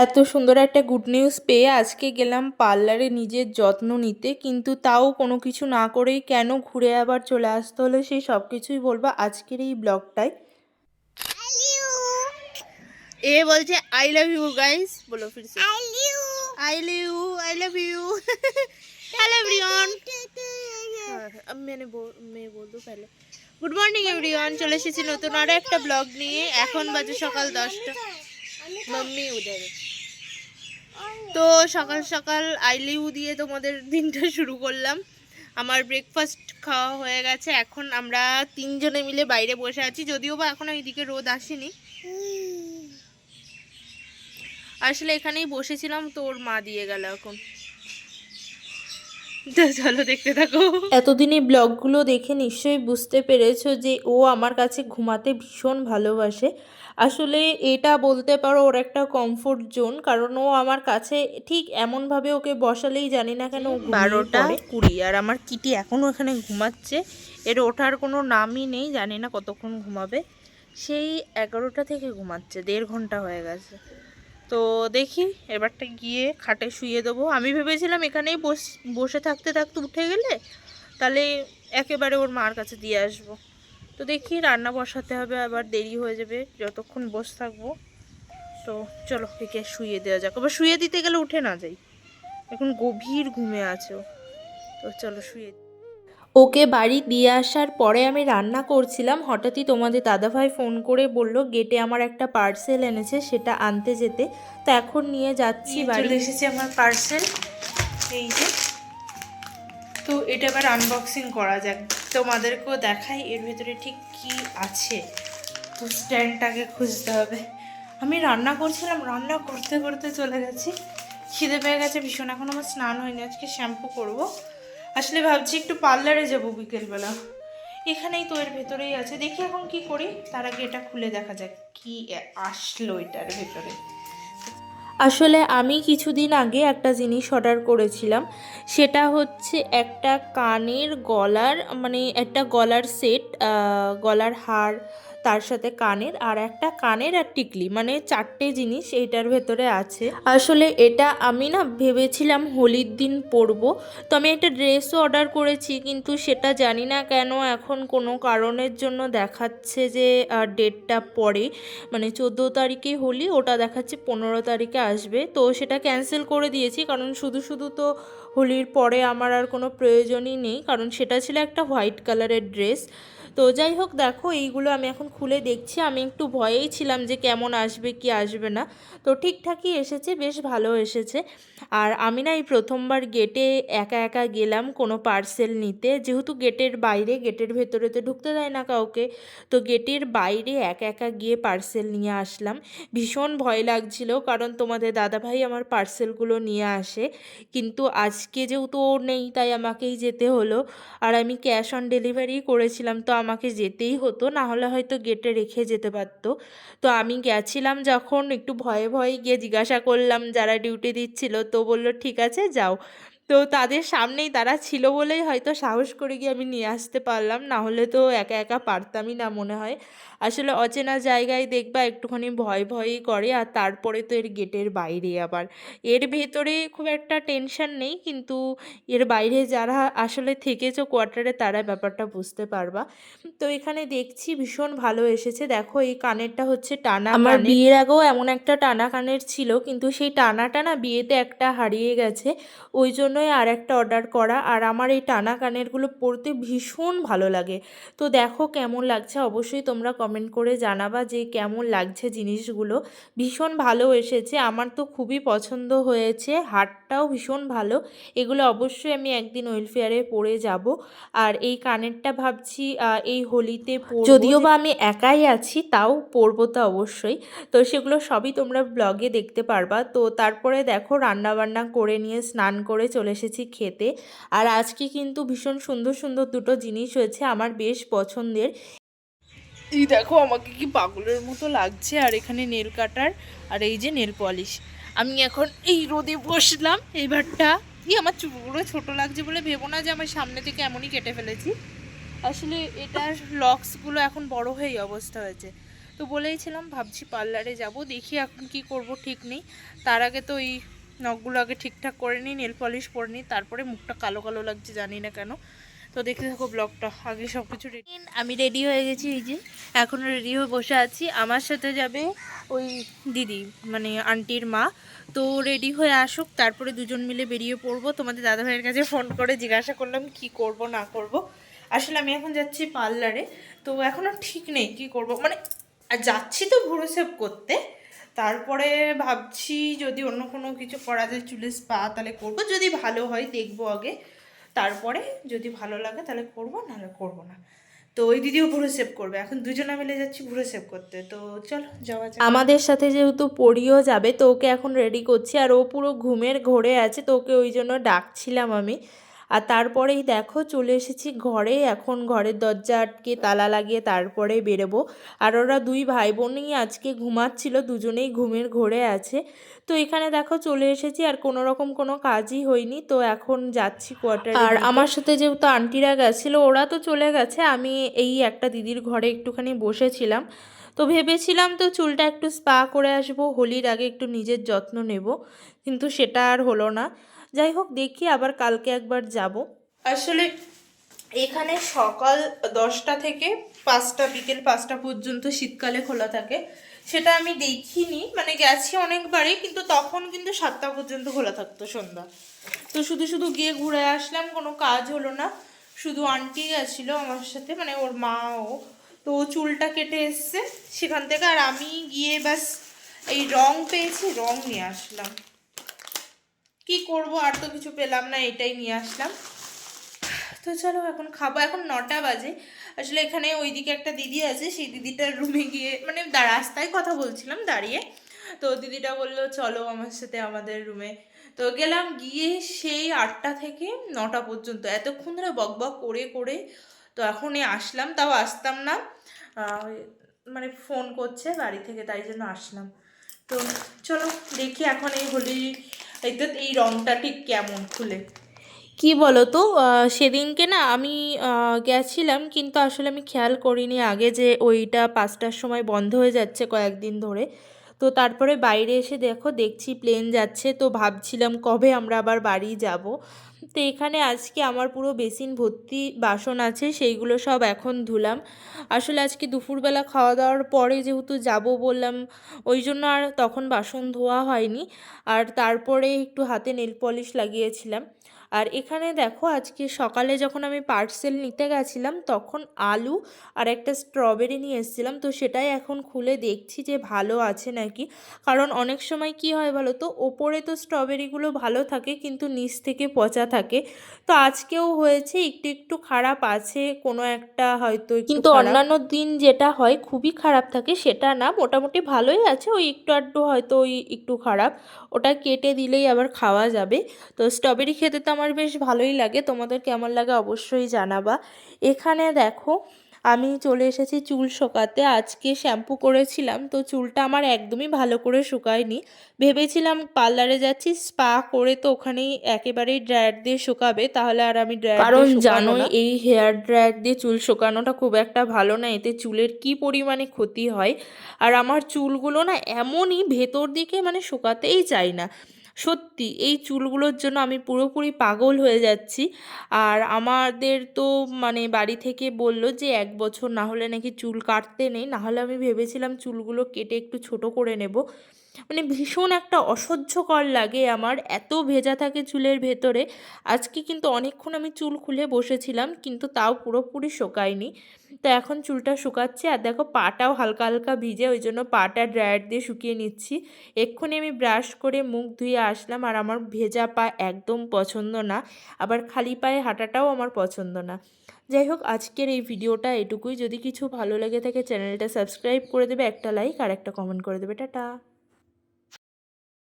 এত সুন্দর একটা গুড নিউজ পেয়ে আজকে গেলাম পার্লারে নিজের যত্ন নিতে কিন্তু তাও কোনো কিছু না করেই কেন ঘুরে আবার চলে আসতে হলো সেই সব কিছুই বলবো আজকের এই ব্লগটায় এ বলছে আই লাভ ইউ গাইস বলো ফিরসে I love you I love you hello everyone मैंने बोल मैं बोल दूँ पहले গুড মর্নিং এভরিওয়ান চলে এসেছি নতুন আরো একটা ব্লগ নিয়ে এখন বাজে সকাল দশটা মাম্মি উদারে তো সকাল সকাল আইলিউ দিয়ে তোমাদের দিনটা শুরু করলাম। আমার ব্রেকফাস্ট খাওয়া হয়ে গেছে। এখন আমরা তিনজনে মিলে বাইরে বসে আছি। যদিও বা এখন এইদিকে রোদ আসেনি। আসলে এখানেই বসেছিলাম, তো ওর মা দিয়ে গেল এখন। চলো দেখতে থাকো। এতদিনে ব্লগগুলো দেখে নিশ্চয়ই বুঝতে পেরেছ যে ও আমার কাছে ঘুমাতে ভীষণ ভালোবাসে। আসলে এটা বলতে পারো ওর একটা কমফোর্ট জোন কারণ ও আমার কাছে ঠিক এমনভাবে ওকে বসালেই জানি না কেন বারোটা কুড়ি আর আমার কিটি এখনও এখানে ঘুমাচ্ছে। এর ওঠার কোনো নামই নেই জানি না কতক্ষণ ঘুমাবে। সেই এগারোটা থেকে ঘুমাচ্ছে দেড় ঘণ্টা হয়ে গেছে। তো দেখি এবারটা গিয়ে খাটে শুয়ে দেবো। আমি ভেবেছিলাম এখানেই বস বসে থাকতে থাকতে উঠে গেলে তাহলে একেবারে ওর মার কাছে দিয়ে আসব। তো দেখি রান্না বসাতে হবে আবার দেরি হয়ে যাবে যতক্ষণ বসে থাকব। তো চলো একে শুয়ে দেওয়া যাক। আবার শুয়ে দিতে গেলে উঠে না যাই। এখন গভীর ঘুমে আছো। তো চলো শুয়ে ওকে বাড়ি দিয়ে আসার পরে আমি রান্না করছিলাম হঠাৎই তোমাদের দাদাভাই ফোন করে বলল গেটে আমার একটা পার্সেল এনেছে সেটা আনতে যেতে। তো এখন নিয়ে যাচ্ছি বাড়ি। এসেছে আমার পার্সেল। এই যে তো এটা এবার আনবক্সিং করা যাক। তোমাদেরকেও দেখাই এর ভেতরে ঠিক কি আছে। তো স্ট্যান্ডটাকে খুঁজতে হবে। আমি রান্না করছিলাম, রান্না করতে করতে চলে গেছি। খিদে পেয়ে গেছে ভীষণ, এখন আমার স্নান হয়নি, আজকে শ্যাম্পু করব। আসলে ভাবছি একটু পার্লারে যাব বিকেলবেলা। এখানেই তো এর ভেতরেই আছে। দেখি এখন কি করি, তার আগে এটা খুলে দেখা যাক কি আসলো এটার ভেতরে। আসলে আমি কিছুদিন আগে একটা জিনিস অর্ডার করেছিলাম। সেটা হচ্ছে একটা কানের গলার মানে একটা গলার সেট গলার হার তার সাথে কানের আর একটা কানের আর টিকলি মানে চারটে জিনিস এইটার ভেতরে আছে। আসলে এটা আমি না ভেবেছিলাম হোলির দিন পরবো তো আমি একটা ড্রেসও অর্ডার করেছি, কিন্তু সেটা জানি না কেন এখন কোনো কারণের জন্য দেখাচ্ছে যে ডেটটা পরে। মানে চোদ্দ তারিখে হোলি, ওটা দেখাচ্ছে পনেরো তারিখে আসবে। তো সেটা ক্যান্সেল করে দিয়েছি, কারণ শুধু শুধু তো হোলির পরে আমার আর কোনো প্রয়োজনই নেই, কারণ সেটা ছিল একটা হোয়াইট কালারের ড্রেস তো যাই হোক, দেখো এইগুলো আমি এখন খুলে দেখছি। আমি একটু ভয়েই ছিলাম যে কেমন আসবে, কি আসবে না। তো ঠিকঠাকই এসেছে, বেশ ভালো এসেছে। আর আমি না এই প্রথমবার গেটে একা একা গেলাম কোনো পার্সেল নিতে। যেহেতু গেটের বাইরে, গেটের ভেতরে তো ঢুকতে দেয় না কাউকে। তো গেটের বাইরে একা একা গিয়ে পার্সেল নিয়ে আসলাম। ভীষণ ভয় লাগছিল, কারণ তোমাদের দাদাভাই আমার পার্সেলগুলো নিয়ে আসে। কিন্তু আজকে যেহেতু ও নেই, তাই আমাকেই যেতে হলো। আর আমি ক্যাশ অন ডেলিভারি করেছিলাম। তো আমাকে যেতেই হতো না হলে হয়তো গেটে রেখে যেতে পারতো। তো আমি গেছিলাম যখন, একটু ভয়ে ভয়ে গিয়ে জিজ্ঞাসা করলাম, যারা ডিউটি দিচ্ছিল? তো বলল, ঠিক আছে, যাও। তো তাদের সামনেই তারা ছিল বলেই হয়তো সাহস করে গিয়ে আমি নিয়ে আসতে পারলাম। না হলে তো একা একা পারতামই না মনে হয়। আসলে অচেনা জায়গায় দেখবা একটুখানি ভয় ভয়ই করে আর তারপরে তো এর গেটের বাইরে আবার। এর ভেতরে খুব একটা টেনশন নেই কিন্তু এর বাইরে যারা আসলে থেকেছো কোয়ার্টারে তারা ব্যাপারটা বুঝতে পারবা। তো এখানে দেখছি ভীষণ ভালো এসেছে। দেখো এই কানেরটা হচ্ছে টানা আমার বিয়ের আগেও এমন একটা টানা কানের ছিল কিন্তু সেই টানাটা না বিয়েতে একটা হারিয়ে গেছে। ওই জন্যই আর একটা অর্ডার করা। আর আমার এই টানা কানেরগুলো পরতে ভীষণ ভালো লাগে। তো দেখো কেমন লাগছে, অবশ্যই তোমরা কমেন্ট করে জানাবা যে কেমন লাগছে জিনিসগুলো। ভীষণ ভালো এসেছে, আমার তো খুবই পছন্দ হয়েছে, হাটটাও ভীষণ ভালো। এগুলো অবশ্যই আমি একদিন ওয়েলফেয়ারে পরে যাব। আর এই কানেরটা ভাবছি এই হোলিতে যদিও বা আমি একাই আছি, তাও পরবো তো অবশ্যই। তো সেগুলো সবই তোমরা ব্লগে দেখতে পারবা। তো তারপরে দেখো রান্নাবান্না করে নিয়ে, স্নান করে চলে এসেছি খেতে। আর আজকে কিন্তু ভীষণ সুন্দর সুন্দর দুটো জিনিস হয়েছে আমার বেশ পছন্দের। এই দেখো, আমাকে কি পাগলের মতো লাগছে আর এখানে নেল কাটার আর এই যে নেল পলিশ। আমি এখন এই রোদে বসলাম এইবারটা ই আমার চুলগুলো ছোট লাগছে বলে ভেবো না যে আমার সামনে থেকে এমনই কেটে ফেলেছি। আসলে এটার লক্সগুলো এখন বড় হয়ে অবস্থা হয়েছে। তো বলেইছিলাম, ভাবছি পার্লারে যাব, দেখি এখন কি করব, ঠিক নেই। তার আগে তো এই নখগুলো আগে ঠিকঠাক করে নিই নেল পলিশ পরে নিই, তারপরে মুখটা কালো কালো লাগছে, জানি না কেন। তো দেখতে থাকো ব্লগটা আগে সব কিছু রেডি আমি রেডি হয়ে গেছি, এই যে এখনও রেডি হয়ে বসে আছি। আমার সাথে যাবে ওই দিদি মানে আন্টির মা। তো রেডি হয়ে আসুক, তারপরে দুজন মিলে বেরিয়ে পড়ব। তোমাদের দাদাভাইয়ের কাছে ফোন করে জিজ্ঞাসা করলাম, কি করব, না করব। আসলে আমি এখন যাচ্ছি পার্লারে তো এখনও ঠিক নেই, কি করব মানে যাচ্ছি তো ভুরু সেভ করতে তারপরে ভাবছি যদি অন্য কোনো কিছু করা যায়, চুলে স্পা তাহলে করব। যদি ভালো হয় দেখব আগে। তারপরে যদি ভালো লাগে তাহলে করব, নাহলে করব না। তো ওই দিদিও ভুরু সেভ করবে। এখন দুজনে মিলে যাচ্ছি ভুরু সেভ করতে। তো চলো, যাওয়া যাক। আমাদের সাথে যেহেতু পড়িও যাবে, তো ওকে এখন রেডি করছি। আর ও পুরো ঘুমের ঘোরে আছে, তো ওকে ওই জন্য ডাকছিলাম আমি। আর তারপরেই দেখো চলে এসেছি ঘরে। এখন ঘরের দরজা আটকে তালা লাগিয়ে তারপরে বেরোবো। আর ওরা দুই ভাই বোনই আজকে ঘুমাচ্ছিল দুজনেই ঘুমের ঘোরে আছে। তো এখানে দেখো চলে এসেছি আর কোনো রকম কোনো কাজই হয়নি। তো এখন যাচ্ছি কোয়ার্টার আর আমার সাথে যেহেতু আন্টিরা গেছিল ওরা তো চলে গেছে। আমি এই একটা দিদির ঘরে একটুখানি বসেছিলাম। তো ভেবেছিলাম তো চুলটা একটু স্পা করে আসব হোলির আগে একটু নিজের যত্ন নেব। কিন্তু সেটা আর হলো না। যাই হোক দেখি আবার কালকে একবার যাব। আসলে এখানে সকাল দশটা থেকে পাঁচটা, বিকেল পাঁচটা পর্যন্ত শীতকালে খোলা থাকে। সেটা আমি দেখিনি মানে গেছি অনেকবারই, কিন্তু তখন কিন্তু সাতটা পর্যন্ত খোলা থাকতো সন্ধ্যা। তো শুধু শুধু গিয়ে ঘুরে আসলাম, কোনো কাজ হলো না। শুধু আন্টি গেছিল আমার সাথে মানে ওর মা ও। তো ও চুলটা কেটে এসছে সেখান থেকে, আর আমি গিয়ে ব্যাস এই রং পেয়েছি, রং নিয়ে আসলাম। কি করব? আর তো কিছু পেলাম না, এটাই নিয়ে আসলাম। তো চলো, এখন খাব। এখন নটা বাজে। আসলে এখানে ওইদিকে একটা দিদি আছে, সেই দিদিটার রুমে গিয়ে মানে রাস্তায় কথা বলছিলাম দাঁড়িয়ে। তো দিদিটা বলল, চলো আমার সাথে আমাদের রুমে তো গেলাম, গিয়ে সেই আটটা থেকে নটা পর্যন্ত। এতক্ষণ ধরে বক বক করে করে তো এখনই আসলাম। তাও আসতাম না। মানে ফোন করছে বাড়ি থেকে, তাই জন্য আসলাম। তো চলো, দেখি এখন এই হোলি এই তো এই রংটা ঠিক কেমন খুলে? কি বলো তো সেদিনকে না আমি গেছিলাম কিন্তু আসলে আমি খেয়াল করিনি আগে যে ওইটা পাঁচটার সময় বন্ধ হয়ে যাচ্ছে কয়েকদিন ধরে। তো তারপরে বাইরে এসে দেখো, দেখছি প্লেন যাচ্ছে, তো ভাবছিলাম কবে আমরা আবার বাড়ি যাব। তো এখানে আজকে আমার পুরো বেসিন ভর্তি বাসন আছে, সেইগুলো সব এখন ধুলাম। আসলে আজকে দুপুরবেলা খাওয়া দাওয়ার পরে যেহেতু যাব বললাম, ওই জন্য আর তখন বাসন ধোয়া হয়নি। আর তারপরে একটু হাতে নেল পলিশ লাগিয়েছিলাম। আর এখানে দেখো আজকে সকালে যখন আমি পার্সেল নিতে গেছিলাম তখন আলু আর একটা স্ট্রবেরি নিয়ে এসেছিলাম। তো সেটাই এখন খুলে দেখছি যে ভালো আছে নাকি। কারণ অনেক সময় কি হয় বলো তো ওপরে তো স্ট্রবেরিগুলো ভালো থাকে কিন্তু নিচ থেকে পচা থাকে। তো আজকেও হয়েছে একটু একটু খারাপ আছে কোনো একটা হয়তো কিন্তু অন্যান্য দিন যেটা হয় খুবই খারাপ থাকে সেটা না মোটামুটি ভালোই আছে ওই একটু আধটু হয়তো ওই একটু খারাপ। ওটা কেটে দিলেই আবার খাওয়া যাবে। তো স্ট্রবেরি খেতে তো আমার বেশ ভালোই লাগে তোমাদের কেমন লাগে অবশ্যই জানাবা। এখানে দেখো আমি চলে এসেছি চুল শোকাতে আজকে শ্যাম্পু করেছিলাম তো চুলটা আমার একদমই ভালো করে শুকায়নি। ভেবেছিলাম পার্লারে যাচ্ছি স্পা করে তো ওখানেই একেবারেই ড্রায়ার দিয়ে শুকাবে তাহলে আর আমি ড্রায়ার কারণ জানোই এই হেয়ার ড্রায়ার দিয়ে চুল শুকানোটা খুব একটা ভালো না এতে চুলের কি পরিমাণে ক্ষতি হয়? আর আমার চুলগুলো না এমনই ভেতর দিকে মানে শুকাতেই চাই না। সত্যি এই চুলগুলোর জন্য আমি পুরোপুরি পাগল হয়ে যাচ্ছি। আর আমাদের তো মানে বাড়ি থেকে বলল যে, এক বছর না হলে নাকি চুল কাটতে নেই। না হলে আমি ভেবেছিলাম চুলগুলো কেটে একটু ছোট করে নেব। মানে ভীষণ একটা অসহ্যকর লাগে আমার। এত ভেজা থাকে চুলের ভেতরে। আজকে কিন্তু অনেকক্ষণ আমি চুল খুলে বসেছিলাম, কিন্তু তাও পুরোপুরি শোকায়নি। তো এখন চুলটা শুকাচ্ছে আর দেখো পাটাও হালকা হালকা ভিজে, ওই জন্য পাটা ড্রায়ার দিয়ে শুকিয়ে নিচ্ছি। এক্ষুনি আমি ব্রাশ করে মুখ ধুয়ে আসলাম আর আমার ভেজা পা একদম পছন্দ না। আবার খালি পায়ে হাঁটাটাও আমার পছন্দ না। যাই হোক, আজকের এই ভিডিওটা এটুকুই। যদি কিছু ভালো লেগে থাকে, চ্যানেলটা সাবস্ক্রাইব করে দেবে, একটা লাইক আর একটা কমেন্ট করে দেবে। টাটা।